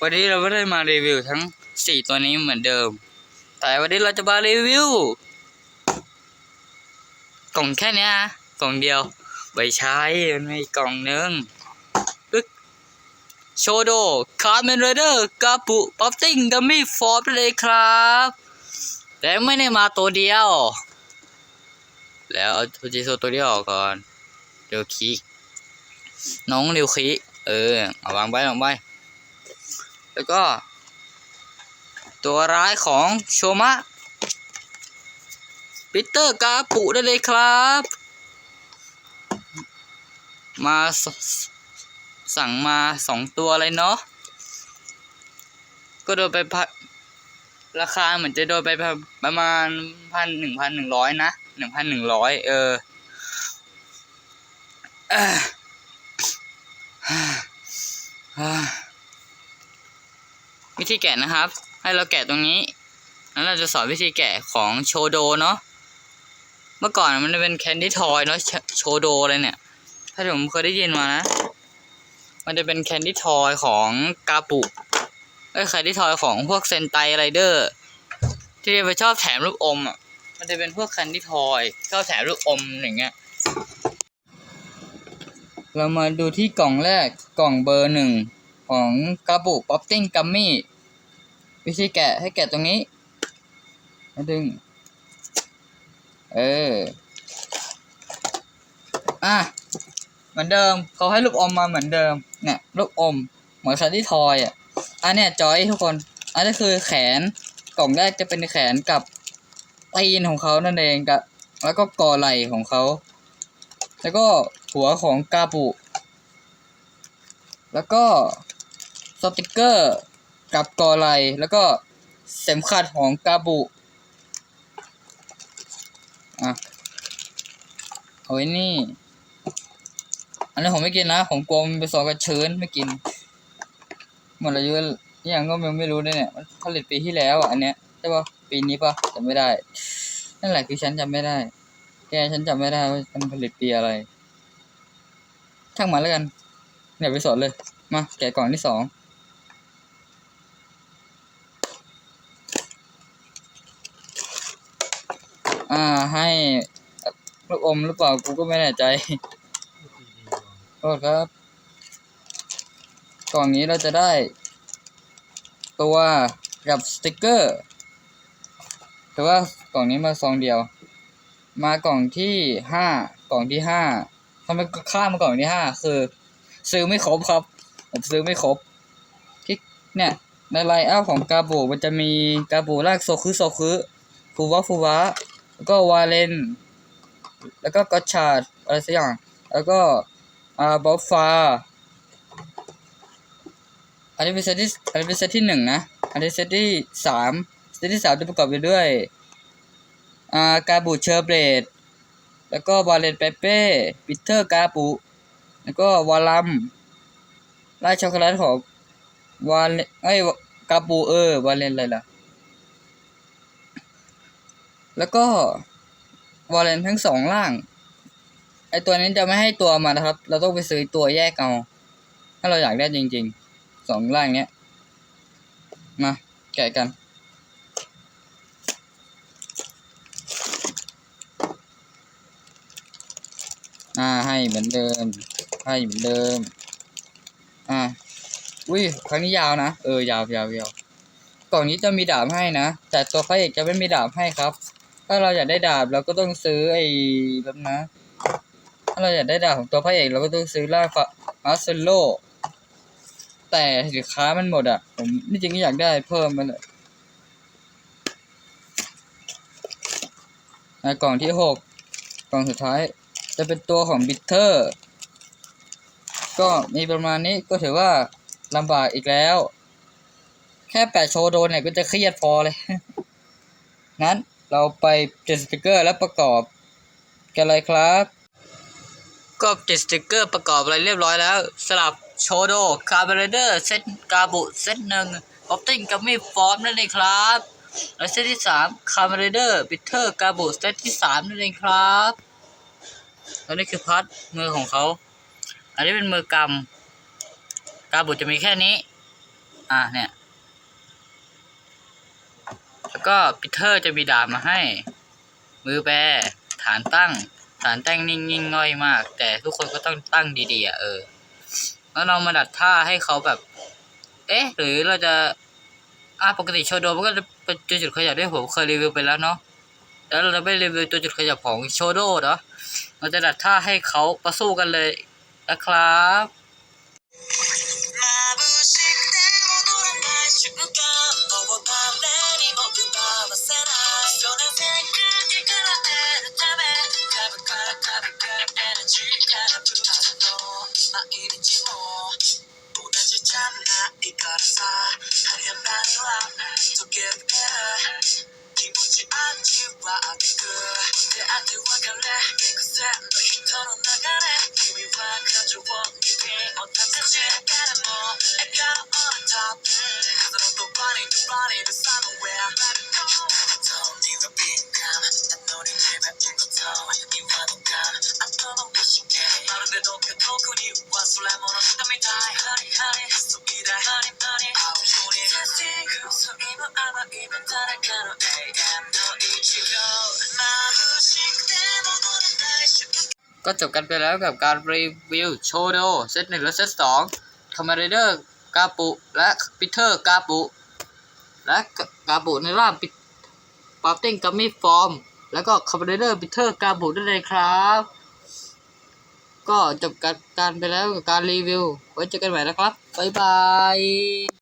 วันนี้เราไม่ได้มารีวิวทั้งสี่ตัวนี้เหมือนเดิม แต่วันนี้เราจะมารีวิวกล่องแค่เนี้ยนะกล่องเดียวไม่ใช่มันมีกล่องหนึงปึ๊กโชโดคาร์เมนเรเดอร์กาปุป๊อปติ้งกัมมี่ฟอร์ดเลยครับแต่ไม่ได้มาตัวเดียว แล้วเอาทูจิโซตัวเดียวออกก่อนเดี๋ยวคีน้องเร็วคีเออเอาวางไว้วางไว้ แล้วก็ ตัวร้ายของโชมะปีเตอร์กาปุได้เลยครับ มาสสั่งมาสองตัวเลยเนาะก็โดนไปพัราคาเหมือนจะโดนไปประมาณพันหนึ่งพันหนึ่งร้อยนะหนึ่งพันหนึ่งร้อยเออเออ วิธีแกะนะครับ ให้เราแกะตรงนี้ แล้วเราจะสอนวิธีแกะของโชโดเนาะเมื่อก่อนมันจะเป็นแคนดี้ทอยเนาะโชโชโดเลยเนี่ย ถ้าผมเคยได้ยินมานะ มันจะเป็นแคนดี้ทอยของกาปุเอ้ยแคนดี้ทอยของพวกเซนไตไรเดอร์ที่ไปชอบแถมลูกอมอะมันจะเป็นพวกแคนดี้ทอยชอบแถมลูกอมอย่างเงี้ยเรามาดูที่กล่องแรกกล่องเบอร์หนึ่ง ของกาบุป๊อปติ้งกัมมี่วิธีแกะให้แกะตรงนี้แล้วดึง เออ อะ เหมือนเดิมเขาให้ลูกอมมาเหมือนเดิม เนี่ยลูกอม เหมือนซันดี้ทอยอะ อันเนี้ยจอยทุกคน อันนี้คือแขน กล่องแรกจะเป็นแขนกับตีนของเขานั่นเองกับ แล้วก็กอไหล่ของเขา แล้วก็หัวของกาบุแล้วก็ สติกเกอร์ กับกอไลแล้วก็เข็มขัดของกาบุอะเอาไว้นี่ อันนี้ผมไม่กินนะ ผมกลัวมันไปสอกระเชิญไม่กินหมดอายุยังก็ยังไม่รู้ด้วยเนี่ยมันผลิตปีที่แล้วอะอันเนี้ยใช่ปะปีนี้ปะจำไม่ได้ นั่นแหละคือฉันจำไม่ได้ แกฉันจำไม่ได้ว่ามันผลิตปีอะไรช่างมันแล้วกันอย่าไปสอนเลย มาแกะกล่องที่สอง อ่า ให้ลูกอมหรือเปล่ากูก็ไม่แน่ใจโทษครับ กล่องนี้เราจะได้ ตัวกับสติกเกอร์แต่ว่ากล่องนี้มาซองเดียว มากล่องที่ห้ากล่องที่ห้าทำไมข้ามมากล่องที่ห้าคือ ซื้อไม่ครบครับ ผมซื้อไม่ครบที่เนี่ยในไลน์อัพของกาบูมันจะมีกาบูลากโซคุโซคุฟูวะฟูวะ แล้วก็วาเลน แล้วก็กอชาดอะไรสักอย่าง แล้วก็อ่าบอฟฟาอันนี้เป็นเซตที่อันนี้เป็นเซตที่หนึ่งนะ อันนี้เซตที่สามเซตที่สามจะประกอบไปด้วยอ่ากาบูเชอร์เบรดแล้วก็วาเลนเปเป้ปิเตอร์กาปูแล้วก็วาลัมไล่ช็อกโกแลตของวาเลนไอ้กาปูเออวาเลนอะไรล่ะ แล้วก็วาเลนทั้งสองล่าง ไอตัวนี้จะไม่ให้ตัวมานะครับ เราต้องไปซื้อตัวแยกเอา ถ้าเราอยากได้จริงๆสองล่างเนี้ย มา แกะกันอ่าให้เหมือนเดิม ให้เหมือนเดิม อ่าอุ้ยครั้งนี้ยาวนะ เออยาวยาวยาวกล่องนี้จะมีดาบให้นะ แต่ตัวพระเอกจะไม่มีดาบให้ครับ ถ้าเราอยากได้ดาบเราก็ต้องซื้อไอ้แบบนะ ถ้าเราอยากได้ดาบของตัวพระเอกเราก็ต้องซื้อล่าฟามาสเซโล แต่สินค้ามันหมดอะ ผมนี่จริงก็อยากได้เพิ่มมันอะกล่องที่หกกล่องสุดท้าย จะเป็นตัวของบิทเทอร์ ก็มีประมาณนี้ก็ถือว่าลำบากอีกแล้ว แค่แปะโชว์โดนเนี่ยก็จะเครียดพอเลยงั้น เราไปติดสติกเกอร์แล้วประกอบกันเลยครับ ก็ติดสติกเกอร์ประกอบอะไรเรียบร้อยแล้วสลับโชโดคาร์บเรเดอร์เซตกาบุเซตหนึ่งป๊อปติ้งกับมีฟอร์มนั่นเองครับและเซตที่สามคาร์บเรเดอร์บิทเทอร์กาบุเซตที่สามนั่นเองครับแล้วนี่คือพัดมือของเขา อันนี้เป็นมือกำกาบุจะมีแค่นี้ อะเนี่ย ก็ปีเตอร์จะมีดาบมาให้ มือแปรฐานตั้ง ฐานตั้งนิ่งๆงง่อยมาก แต่ทุกคนก็ต้องตั้งดีๆอะเออ แล้วเรามาดัดท่าให้เขาแบบ เอ๊ะ หรือเราจะอ่าปกติโชโดมันก็จะเป็นตัวจุดขยับที่ผมเคยรีวิวไปแล้วเนาะแล้วเราจะไม่รีวิวตัวจุดขยับของโชโดเนาะเราจะดัดท่าให้เขาประสู้กันเลยนะครับ ก็จบกันไปแล้วกับการรีวิวโชโดเซตหนึ่งและเซตสองคอมเมเดอร์กาปุและปีเตอร์กาปุและกาปุในร่างปิปาร์ติ้งกัมมี่ฟอร์มแล้วก็คอมเมเดอร์ปีเตอร์กาปุได้เลยครับ ก็จบกันการไปแล้วกับการรีวิว ไว้เจอกันใหม่นะครับ บ๊ายบาย